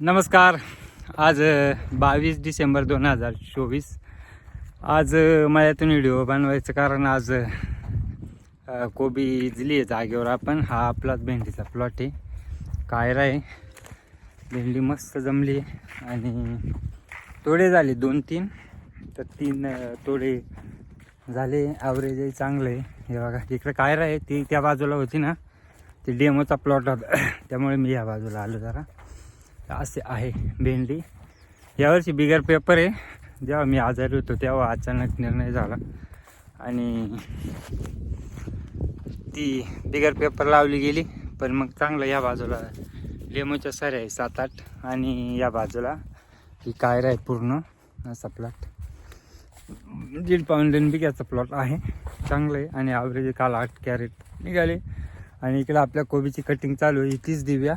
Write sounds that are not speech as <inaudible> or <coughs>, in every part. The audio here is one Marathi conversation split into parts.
नमस्कार. आज बावीस डिसेंबर दोन हजार चोवीस. आज अ, मळ्यातून व्हिडिओ बनवायचं कारण आज कोबी इजली आहे जागेवर आपण. हा आपलाच भेंडीचा प्लॉट आहे. कायरा आहे. भेंडी मस्त जमली आणि तोडे झाले दोन तीन. तर तीन तोडे झाले. ॲव्हरेजही चांगलं आहे. हे बघा इकडे कायरा आहे. ती त्या बाजूला होती ना. ते डेमोचा प्लॉट होता. <coughs> त्यामुळे मी या बाजूला आलो जरा. असे आहे भेंडी. यावर्षी बिगर पेपर आहे. जेव्हा मी आजारी होतो तेव्हा अचानक निर्णय झाला. आणि ती बिगर पेपर लावली गेली. पण मग चांगलं या बाजूला लेमोच्या सऱ्या आहे सात आठ. आणि या बाजूला ही कायरा आहे पूर्ण. असा प्लॉट दीड पाऊन दोन बिघ्याचा प्लॉट आहे. चांगलं आहे. आणि ॲव्हरेज काल आठ कॅरेट निघाले. आणि इकडे आपल्या कोबीची कटिंग चालू आहे. तीच दिव्या.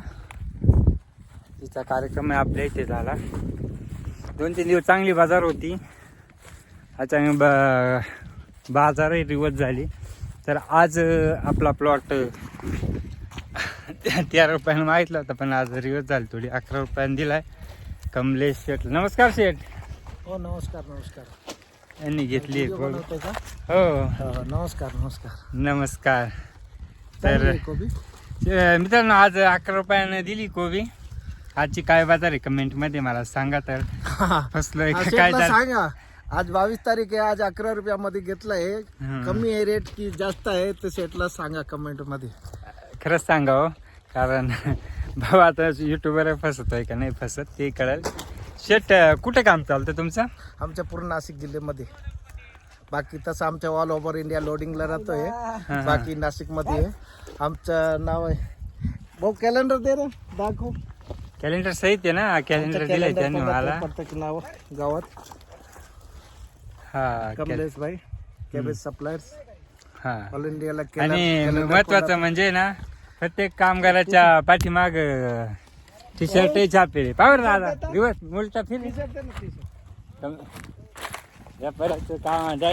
तिचा कार्यक्रम आहे आपल्या इथे झाला. दोन तीन दिवस चांगली बाजार होती. अचानक ब बाजारही रिवर्स झाली. तर आज आपला प्लॉट तेरा रुपयानं मागितला होता पण आज रिवर्स झाली थोडी. अकरा रुपयानं दिलाय. कमलेश शेठ. नमस्कार शेठ. हो नमस्कार नमस्कार. यांनी घेतली व्हिडिओ कोबी बनवतोय का? हो हो, नमस्कार नमस्कार. नमस्कार. चांगली तर आहे कोबी? अं, मित्रांनो आज अकरा रुपयानं दिली कोबी. आजची काय बाजार आहे? कमेंटमध्ये मला सांगा तर. <laughs> फसलोय. का <laughs> काय शेठला झालं? सांगा. आज बावीस तारीख आहे आज अकरा रुपयामध्ये घेतलंय. कमी आहे रेट की जास्त आहे ते शेटला सांगा कमेंटमध्ये. खरंच सांगा हो कारण <laughs> भाऊ आता युट्यूबर फसतोय का नाही? फसत ते कळेल. शेट कुठे काम चालतं तुमचं? आमच्या पूर्ण नाशिक जिल्ह्यामध्ये. बाकी तसं आमच्या ऑल ओव्हर इंडिया लोडिंगला राहतोय. हा. बाकी नाशिकमध्ये आहे आमचं नाव आहे. भाऊ कॅलेंडर दे रे दाखव. कॅलेंडर सहित आहे ना? कॅलेंडर दिलंय त्यांनी मला. नाव गावात. हा कॅल- कमलेश भाई कॅबेज सप्लायर्स हा. ऑल इंडियाला आणि महत्वाचं म्हणजे ना प्रत्येक कामगाराच्या पाठीमाग टी शर्ट छापेल पावर दादा दिवस मुलचा फिर काम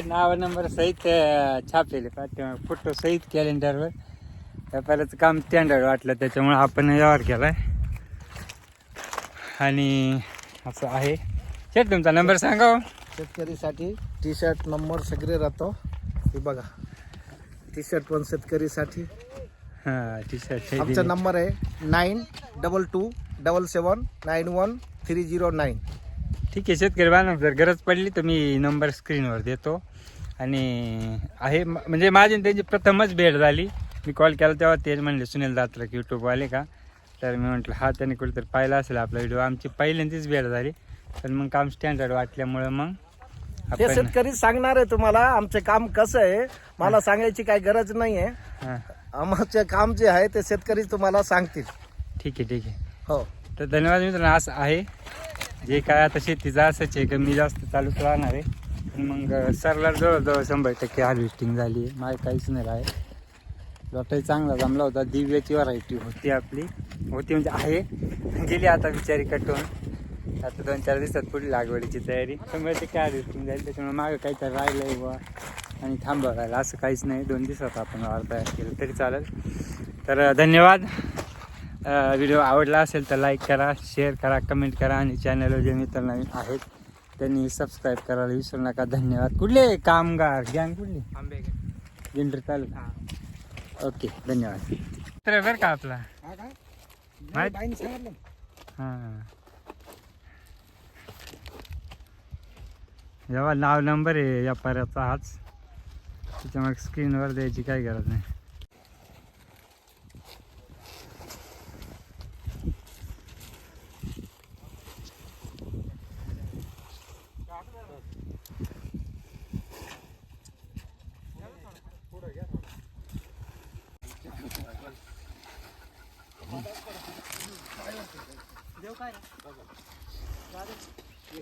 नाव नंबर सहित छापेले पाठीमाग फोटो सहित कॅलेंडरवर व्यापाराचं काम स्टँडर्ड वाटलं त्याच्यामुळे आपण व्यवहार केलाय. आणि असं आहे. शेट तुमचा नंबर सांगा हो. शेतकरीसाठी टी शर्ट नंबर सगळे राहतो. हे बघा. टी शर्ट पण शेतकरीसाठी. हा टी शर्ट आमचा नंबर आहे nine double two double seven nine one three zero nine ठीक आहे शेतकरी बांधव जर गरज पडली तर मी नंबर स्क्रीनवर देतो. आणि आहे म- म्हणजे माझी आणि त्यांची प्रथमच भेट झाली. मी कॉल केला तेव्हा तेच म्हणले सुनील दात्रक यूट्यूबवाले का? तर मी म्हटलं हा त्याने कुठेतरी पाहिला असेल आपला व्हिडिओ आमची पहिल्यांदाच भेट झाली. पण मग काम स्टँडर्ड वाटल्यामुळं मग ते शेतकरी सांगणार आहे तुम्हाला आमचे काम कसं आहे. मला सांगायची काही गरज नाही आहे आमचे काम जे आहे ते शेतकरी तुम्हाला सांगतील. ठीक आहे ठीक आहे. हो. तर धन्यवाद मित्रांनो असं आहे. जे काय आता शेतीचं असंच आहे कमी जास्त चालूच राहणार आहे. पण मग सरला जवळजवळ शंभर टक्के हार्वेस्टिंग झाली आहे. माझं काहीच नाही आहे लोटाही चांगला जमला होता. दिव्याची व्हरायटी होती आपली. होती म्हणजे आहे. गेली आता बिचारी कटून. आता दोन चार दिवसात पुढील लागवडीची तयारी. शंभर टक्के हार्वेस्टिंग झाली त्याच्यामुळे मागं काहीतरी राहिलं आहे बुवा. आणि थांबावं राहिलं असं काहीच नाही. दोन दिवसात आपण वार तयार केलं तरी चालेल. तर धन्यवाद. व्हिडिओ आवडला असेल तर लाईक करा शेअर करा कमेंट करा आणि चॅनलवर जे मित्र नवीन आहेत त्यांनी सबस्क्राईब करायला विसरू नका. धन्यवाद. कुठले? कामगार. गँग कुठली? आंबे दिंडर तालुका. ओके. धन्यवाद. तर बरं का आपला? माहित- हां. जेव्हा नाव नंबर आहे व्यापाऱ्याचा हाच. त्याच्यामुळे स्क्रीनवर द्यायची काही गरज नाही. देव काय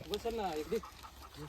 बसल ना एक दे. हो,